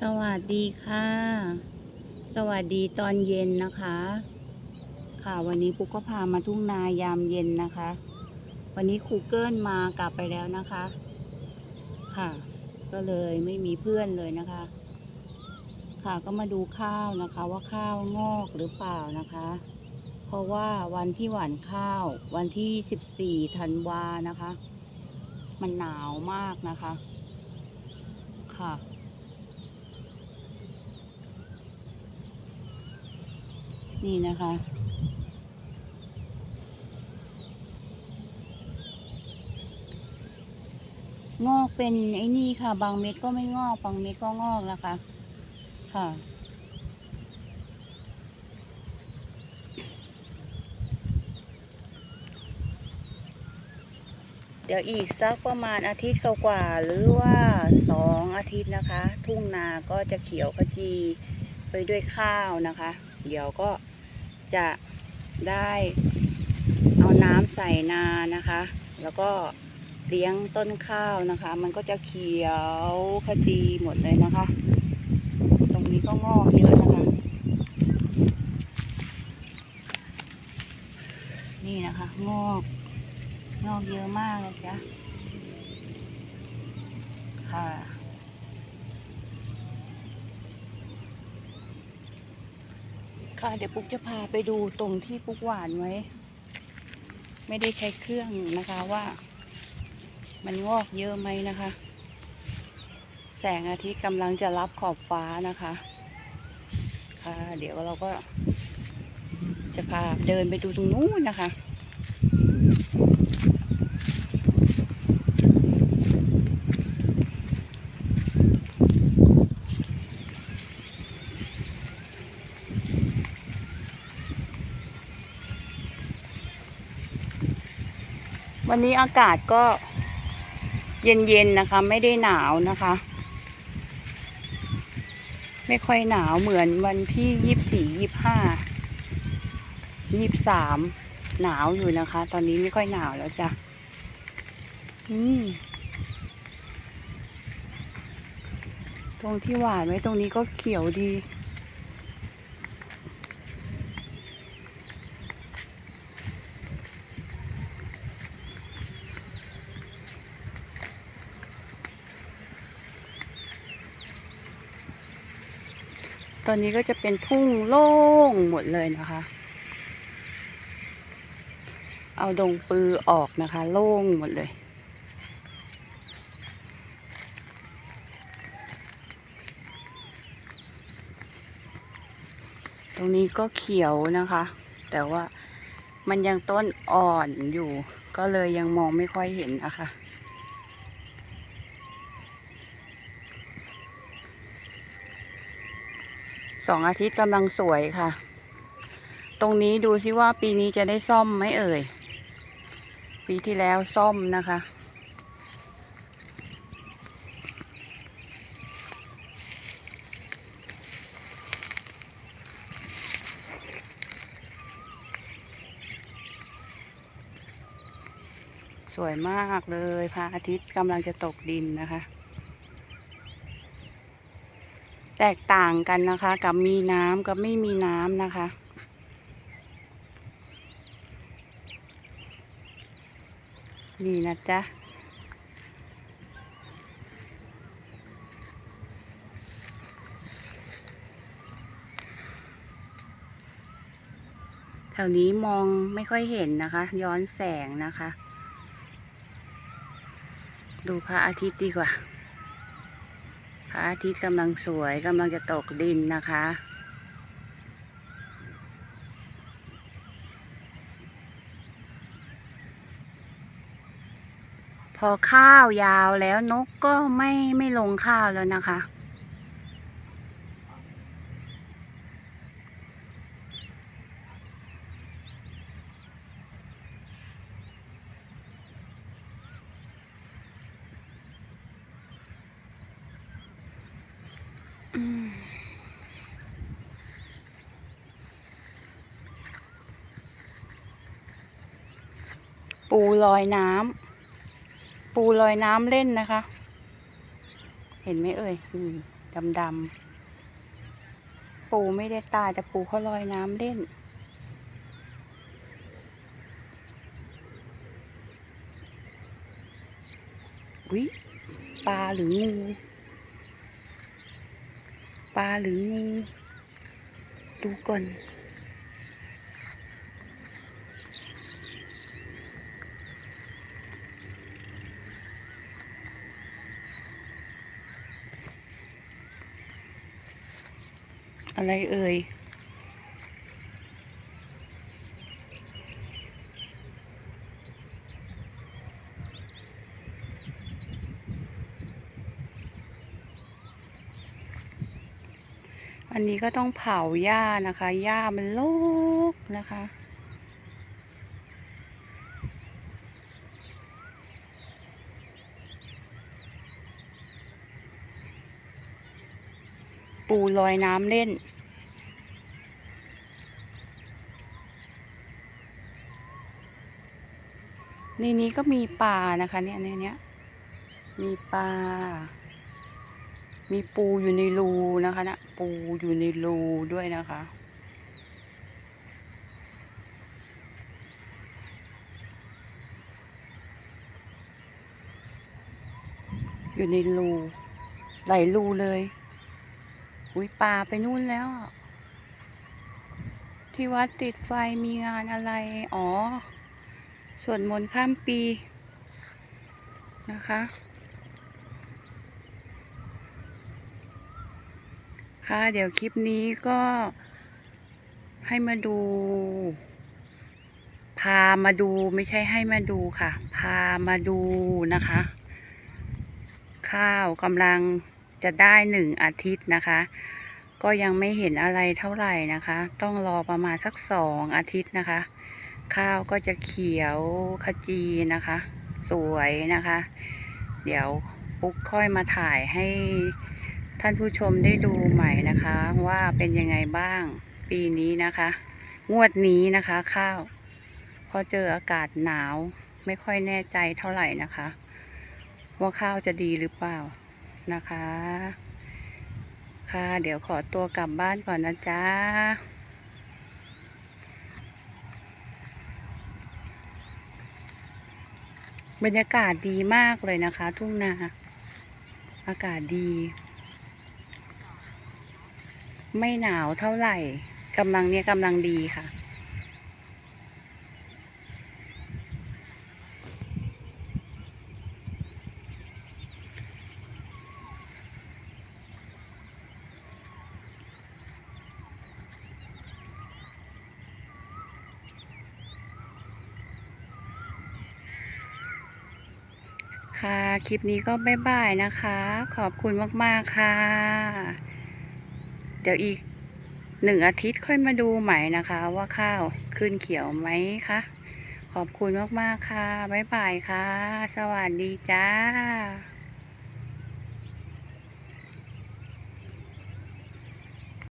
สวัสดีค่ะ สวัสดีตอนเย็นนะคะ ค่ะวันนี้ปุ๊กก็พามาทุ่งนายามเย็นนะคะ วันนี้ครูเกิลมากลับไปแล้วนะคะ ค่ะ ก็เลยไม่มีเพื่อนเลยนะคะ ค่ะก็มาดูข้าวนะคะว่าข้าวงอกหรือเปล่านะคะ เพราะว่าวันที่หว่านข้าววันที่ 14ธันวานะคะ มันหนาวมากนะคะ ค่ะ นี่นะคะ งอกเป็นไอ้นี่ค่ะ บางเม็ดก็ไม่งอก บางเม็ดก็งอกนะคะ ค่ะเดี๋ยวอีกสักประมาณอาทิตย์กว่าหรือว่าสองอาทิตย์นะคะ ทุ่งนาก็จะเขียวขจีไปด้วยข้าวนะคะ เดี๋ยวก็ จะได้เอาน้ำใส่นานะคะ แล้วก็เลี้ยงต้นข้าวนะคะ มันก็จะเขียวขจีหมดเลยนะคะ ตรงนี้ก็งอกเยอะนะคะ นี่นะคะงอกงอกเยอะมากเลยจ้ะค่ะ ค่ะเดี๋ยวปุ๊กจะพาไปดูตรงที่ปุ๊กหวานไว้ ไม่ได้ใช้เครื่องนะคะว่า มันงอกเยอะไหมนะคะ แสงอาทิตย์กำลังจะรับขอบฟ้านะคะ ค่ะ เดี๋ยวเราก็จะพาเดินไปดูตรงนู้นนะคะ วันนี้อากาศก็เย็นๆนะคะ ไม่ได้หนาวนะคะ ไม่ค่อยหนาวเหมือนวันที่ยี่สี่ยี่ห้ายี่สามหนาวอยู่นะคะ ตอนนี้ไม่ค่อยหนาวแล้วจ้ะอืมตรงที่หวานไว้ตรงนี้ก็เขียวดี ตอนนี้ก็จะเป็นทุ่งโล่งหมดเลยนะคะ เอาดงปือออกนะคะ โล่งหมดเลย ตรงนี้ก็เขียวนะคะ แต่ว่ามันยังต้นอ่อนอยู่ ก็เลยยังมองไม่ค่อยเห็นนะคะ สองอาทิตย์กำลังสวยค่ะ ตรงนี้ดูซิว่าปีนี้จะได้ซ่อมไหมเอ่ย ปีที่แล้วซ่อมนะคะ สวยมากเลยพระอาทิตย์กำลังจะตกดินนะคะ แตกต่างกันนะคะ กับมีน้ำกับไม่มีน้ำนะคะ นี่นะจ๊ะแถวนี้มองไม่ค่อยเห็นนะคะ ย้อนแสงนะคะ ดูพระอาทิตย์ดีกว่า ระอาทิตย์กำลังสวยกำลังจะตกดินนะคะ พอข้าวยาวแล้วนกก็ไม่ไม่ลงข้าวแล้วนะคะ ปูลอยน้ำ ปูลอยน้ำเล่นนะคะ เห็นไหมเอ่ยอืมดำๆปูไม่ได้ตายแต่ปูเขาลอยน้ำเล่นวิปลาหรืองู ปลาหรืองูดูก่อน อะไรเอ่ย อันนี้ก็ต้องเผาหญ้านะคะ หญ้ามันโลกนะคะ ปูลอยน้ำเล่น ในนี้ก็มีปลานะคะ เนี่ยในเนี้ยมีปลา มีปูอยู่ในรูนะคะนะปูอยู่ในรูด้วยนะคะ อยู่ในรูไหลรูเลย อุ้ยปลาไปนู่นแล้ว ที่วัดติดไฟมีงานอะไร อ๋อสวดมนต์ข้ามปีนะคะ ค่ะ เดี๋ยวคลิปนี้ก็ให้มาดู พามาดูไม่ใช่ให้มาดูค่ะ พามาดูนะคะ ข้าวกำลังจะได้หนึ่งอาทิตย์นะคะ ก็ยังไม่เห็นอะไรเท่าไหร่นะคะ ต้องรอประมาณสักสองอาทิตย์นะคะ ข้าวก็จะเขียวขจีนะคะ สวยนะคะ เดี๋ยวปุ๊กค่อยมาถ่ายให้ ท่านผู้ชมได้ดูใหม่นะคะ ว่าเป็นยังไงบ้างปีนี้นะคะ งวดนี้นะคะข้าวพอเจออากาศหนาวไม่ค่อยแน่ใจเท่าไหร่นะคะ ว่าข้าวจะดีหรือเปล่านะคะ ค่ะ เดี๋ยวขอตัวกลับบ้านก่อนนะจ๊ะบรรยากาศดีมากเลยนะคะ ทุ่งนา อากาศดี ไม่หนาวเท่าไหร่กำลังเนี่ยกำลังดีค่ะ ค่ะ คลิปนี้ก็บ๊ายบายนะคะ ขอบคุณมาก ๆ ค่ะ ดี๋ยวอีกหนึ่งอาทิตย์ค่อยมาดูใหม่นะคะ ว่าข้าวขึ้นเขียวไหมคะ ขอบคุณมากๆค่ะ บ๊ายบายค่ะ สวัสดีจ้า